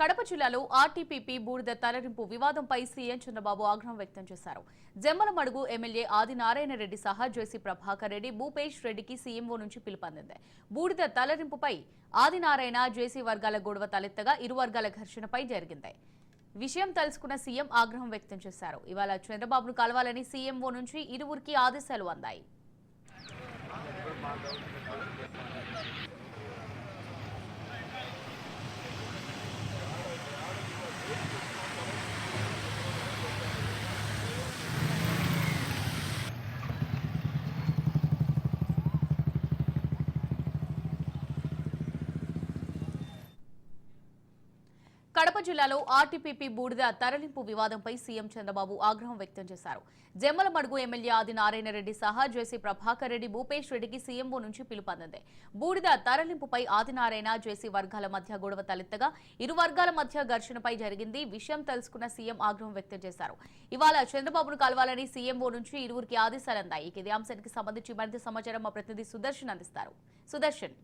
కడప జిల్లాలో ఆర్టీపీపీ బూడిద తరలింపు వివాదంపై సీఎం చంద్రబాబు ఆగ్రహం వ్యక్తం చేశారు. జమ్మలమడుగు ఎమ్మెల్యే ఆదినారాయణ రెడ్డి సహా జేసీ ప్రభాకర్ రెడ్డి భూపేష్ రెడ్డికి సీఎంఓ నుంచి పిలుపందింది. బూడిద తలరింపుపై ఆదినారాయణ జేసీ వర్గాల గొడవ తలెత్తగా ఇరు వర్గాల ఘర్షణపై జరిగింది. విషయం తెలుసుకున్న సీఎం ఆగ్రహం వ్యక్తం చేశారు. ఇవాళ చంద్రబాబును కలవాలని సీఎంఓ నుంచి ఇరువురికి ఆదేశాలు అందాయి. కడప జిల్లాలో ఆర్టీపీపీ బూడిద తరలింపు వివాదంపై సీఎం చంద్రబాబు ఆగ్రహం వ్యక్తం చేశారు. జమ్మలమడుగు ఎమ్మెల్యే ఆది నారాయణ రెడ్డి సహా జేసీ ప్రభాకర్ రెడ్డి భూపేష్ రెడ్డికి సీఎంఓ నుంచి పిలుపందింది. బూడిద తరలింపుపై ఆదినారాయణ జేసీ వర్గాల మధ్య గొడవ తలెత్తగా ఇరు వర్గాల మధ్య ఘర్షణపై జరిగింది విషయం తెలుసుకున్న సీఎం ఆగ్రహం వ్యక్తం చేశారు. ఇవాళ చంద్రబాబును కలవాలని సీఎంఓ నుంచి ఇరువురికి ఆదేశాలు అందాయి. ఇదే అంశానికి సంబంధించి మరింత సమాచారం మా ప్రతినిధి సుదర్శన్ అందిస్తారు. సుదర్శన్.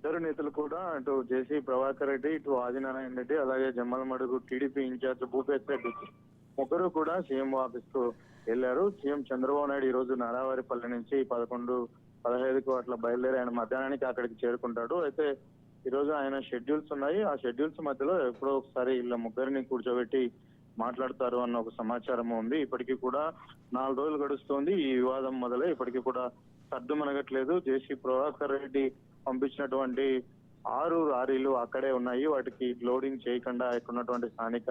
ఇద్దరు నేతలు కూడా అటు జేసీ ప్రభాకర్ రెడ్డి ఇటు ఆదినారాయణ రెడ్డి అలాగే జమ్మలమడుగు టీడీపీ ఇన్ఛార్జ్ భూపేష్ రెడ్డి ముగ్గురు కూడా సీఎం ఆఫీస్కు వెళ్ళారు సీఎం చంద్రబాబు నాయుడు ఈ రోజు నారావారిపల్లి నుంచి పదకొండు పదహైదుకు అట్లా బయలుదేరి ఆయన మధ్యాహ్నానికి అక్కడికి చేరుకుంటాడు. అయితే ఈ రోజు ఆయన షెడ్యూల్స్ ఉన్నాయి. ఆ షెడ్యూల్స్ మధ్యలో ఎప్పుడో ఒకసారి వీళ్ళ ముగ్గురిని కూర్చోబెట్టి మాట్లాడతారు అన్న ఒక సమాచారం ఉంది. ఇప్పటికీ కూడా నాలుగు రోజులు గడుస్తోంది. ఈ వివాదం మొదలై ఇప్పటికీ కూడా సర్దుమనగట్లేదు జేసీ ప్రభాకర్ రెడ్డి పంపించినటువంటి ఆరు లారీలు అక్కడే ఉన్నాయి. వాటికి లోడింగ్ చేయకుండా ఇక్కడ ఉన్నటువంటి స్థానిక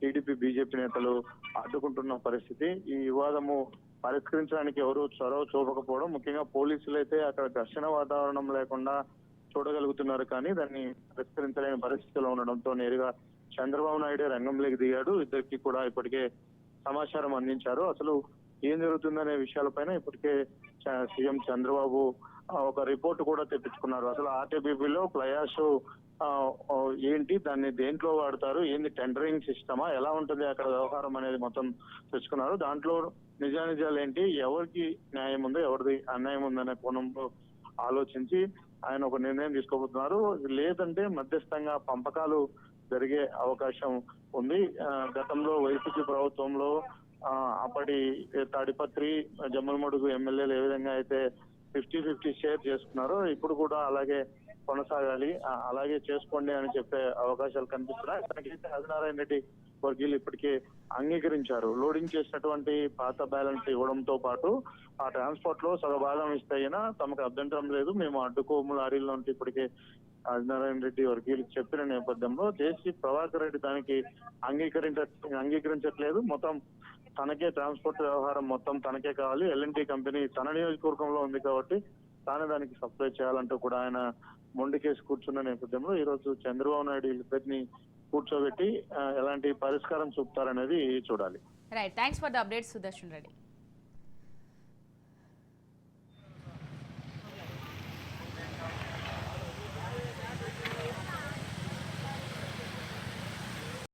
టీడీపీ బీజేపీ నేతలు అడ్డుకుంటున్న పరిస్థితి. ఈ వివాదము పరిష్కరించడానికి ఎవరు చొరవ చూపకపోవడం ముఖ్యంగా పోలీసులు అయితే అక్కడ ఘర్షణ వాతావరణం లేకుండా చూడగలుగుతున్నారు కానీ దాన్ని పరిష్కరించలేని పరిస్థితిలో ఉండడంతో నేరుగా చంద్రబాబు నాయుడు రంగంలోకి దిగాడు. ఇద్దరికి కూడా ఇప్పటికే సమాచారం అందించారు. అసలు ఏం జరుగుతుందనే విషయాలపైన ఇప్పటికే చ- సీఎం చంద్రబాబు ఒక రిపోర్ట్ కూడా తెప్పించుకున్నారు. అసలు ఆర్టీబీపీలో ప్లయాస్ ఏంటి? దాన్ని దేంట్లో వాడతారు? ఏంది టెండరింగ్ సిస్టమా? ఎలా ఉంటుంది అక్కడ వ్యవహారం అనేది మొత్తం తెచ్చుకున్నారు. దాంట్లో నిజానిజాలు ఏంటి ఎవరికి న్యాయం ఉందో ఎవరిది అన్యాయం ఉందనే కోణంలో ఆలోచించి ఆయన ఒక నిర్ణయం తీసుకోబోతున్నారు. లేదంటే మధ్యస్థంగా పంపకాలు జరిగే అవకాశం ఉంది. గతంలో వైసీపీ ప్రభుత్వంలో అప్పటి తాడిపత్రి జమ్మలమడుగు ఎమ్మెల్యేలు ఏ విధంగా అయితే ఫిఫ్టీ ఫిఫ్టీ షేర్ చేసుకున్నారో ఇప్పుడు కూడా అలాగే కొనసాగాలి. అలాగే చేసుకోండి అని చెప్పే అవకాశాలు కనిపిస్తున్నాయి. దానికైతే ఆదినారాయణ రెడ్డి వర్గీయులు ఇప్పటికే అంగీకరించారు. లోడింగ్ చేసినటువంటి పాత బ్యాలెన్స్ ఇవ్వడంతో పాటు ఆ ట్రాన్స్పోర్ట్లో సగభాగం ఇస్తే అయినా తమకు అభ్యంతరం లేదు. మేము అడ్డుకోము లారీల నుండి ఇప్పటికే ఆదినారాయణ రెడ్డి వర్గీయులు చెప్పిన నేపథ్యంలో జేసీ ప్రభాకర్ రెడ్డి దానికి అంగీకరించ అంగీకరించట్లేదు. మొత్తం తనకే ట్రాన్స్పోర్ట్ వ్యవహారం మొత్తం తనకే కావాలి. ఎల్ఎన్టీ కంపెనీ తన నియోజకవర్గంలో ఉంది కాబట్టి తానే దానికి సప్లై చేయాలంటూ కూడా ఆయన మొండికేసి కూర్చున్న నేపథ్యంలో ఈ రోజు చంద్రబాబు నాయుడు వీళ్ళిద్దరిని కూర్చోబెట్టి ఎలాంటి పరిష్కారం చూపుతారనేది చూడాలి. Right thanks for the update Sudarshan Reddy